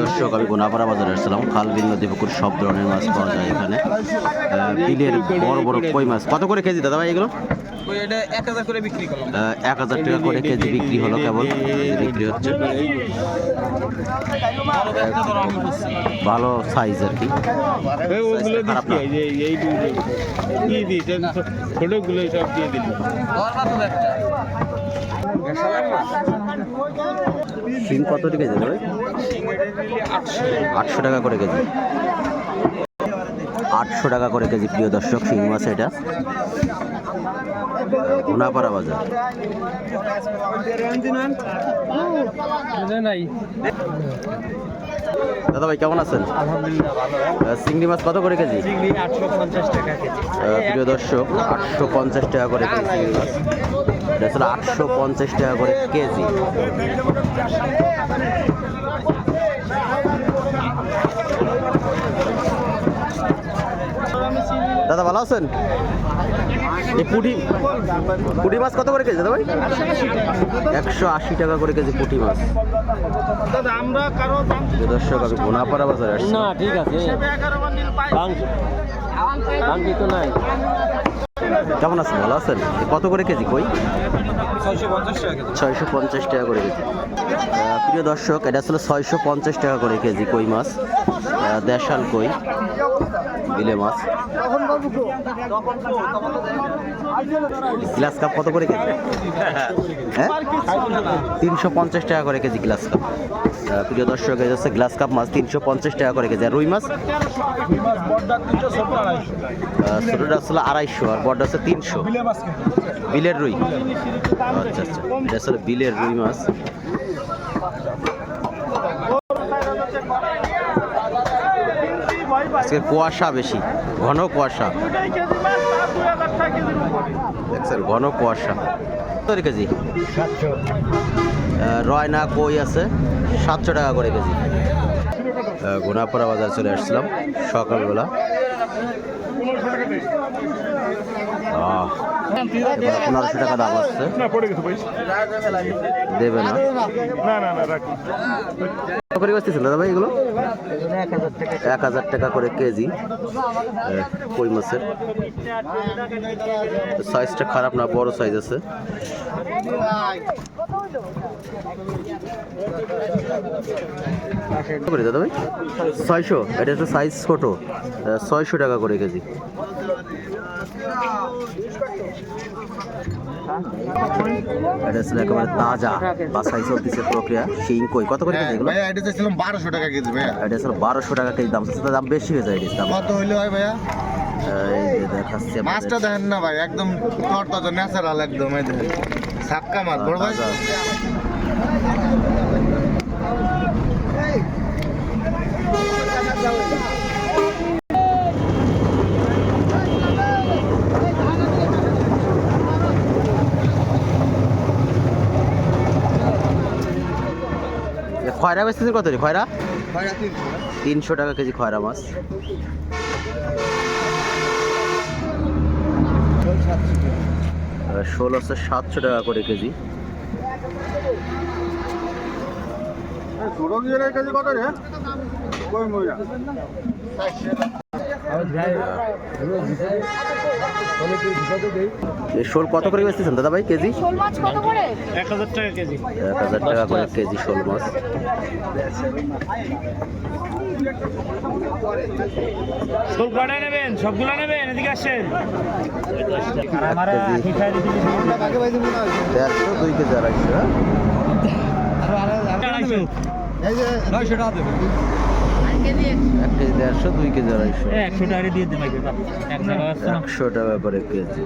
দর্শক আমি গোনাপাড়া বাজারে আসছিলাম। খাল বিল নদী পুকুর সব ধরনের মাছ পাওয়া যায় এখানে। বিলের বড় বড় কই মাছ? কত করে কেজি দাদা ভাই এগুলো? এক হাজার টাকা করে কেজি বিক্রি হলো কেবল। বিক্রি হচ্ছে। ভালো সাইজ আর কি। খারাপ না। ছোটগুলো সব দিয়ে দিলি শিম কত কেজি ভাই আটশো টাকা করে কেজি আটশো টাকা করে কেজি প্রিয় দর্শক শিং মাছ এটা উনাপাড়া বাজার নাই দাদা ভাই কেমন আছেন? চিংড়ি মাছ কত করে কেজি? প্রিয় দর্শক আটশো পঞ্চাশ টাকা করে কেজি। চিংড়ি মাছ আটশো পঞ্চাশ টাকা করে কেজি। আছেন? এই পুঁটি পুঁটি মাছ কত করে কেজি দাদা ভাই? একশো আশি টাকা করে কেজি পুঁটি মাছ। দর্শক আমি গোনাপাড়া বাজারে আসছি। না ঠিক আছে। তো নাই। কেমন আছেন? ভালো আছেন? কত করে কেজি কই? ছয়শো পঞ্চাশ টাকা করে কেজি। প্রিয় দর্শক এটা আসলে ছয়শো পঞ্চাশ টাকা করে কেজি কই মাছ। দেশাল কই। বিলে মাছ। গ্লাস কাপ কত করে কেজি? হ্যাঁ? তিনশো পঞ্চাশ টাকা করে কেজি গ্লাস কাপ। প্রিয় দর্শক হচ্ছে গ্লাস কাপ মাছ, তিনশো পঞ্চাশ টাকা করে কেজি। আর রুই মাছ? ছোটোটা আসলে আড়াইশো, আর বড়টা হচ্ছে তিনশো। বিলের রুই। আচ্ছা আচ্ছা। বিলের রুই মাছ। আজকে কুয়াশা বেশি ঘন কুয়াশা। দেখছেন ঘন কুয়াশা। কত কেজি? রয়না কই আছে? সাতশো টাকা করে কেজি। গোনাপাড়া বাজার চলে আসছিলাম সকালবেলা। আহ, পনেরোশো টাকা দাম আসছে। না পড়ে গেছে দেবে না। করে দাদা ভাই এগুলো? এক হাজার টাকা করে কেজি কই মাছের? সাইজটা খারাপ না বড় সাইজ আছে। দাদা ভাই? ছয়শো এটা একটা সাইজ ছোট ছয়শো টাকা করে কেজি। এটা আসলে একেবারে তাজা বাসাই চলতেছে প্রক্রিয়া শিং কই কত করে কেজি এগুলো? ভাইয়া এটা চাইছিলাম বারোশো টাকা কেজি ভাইয়া। এটা আসলে বারোশো টাকা কেজি দাম। চাচ্ছে, দাম বেশি হয়ে যায় দাম কত হইলে হয় ভাইয়া? এই যে দেখাচ্ছি মাছটা দেখেন না ভাই একদম তরতাজা ন্যাচারাল একদম এই দেখেন। সাক্কা মাছ বড় ভাই। তাজা। খয়রা বেচতেছেন কত রে? খয়রা? তিনশো। টাকা কেজি খয়রা মাছ। আর শোল হচ্ছে সাতশো টাকা করে কেজি। কত রে? শোল কত করে বেচতেছেন দাদা ভাই কেজি? শোল মাছ কত করে? এক হাজার টাকা কেজি। এক হাজার টাকা করে কেজি শোল মাছ। কটা নেবেন? সবগুলো নেবেন? এদিকে আসেন। এক কেজি। হ্যাঁ? এই যে এক কেজি দেড়শো দুই কেজি আড়াইশো। একশো টাকা দিয়ে টাকা একশো টাকা করে কেজি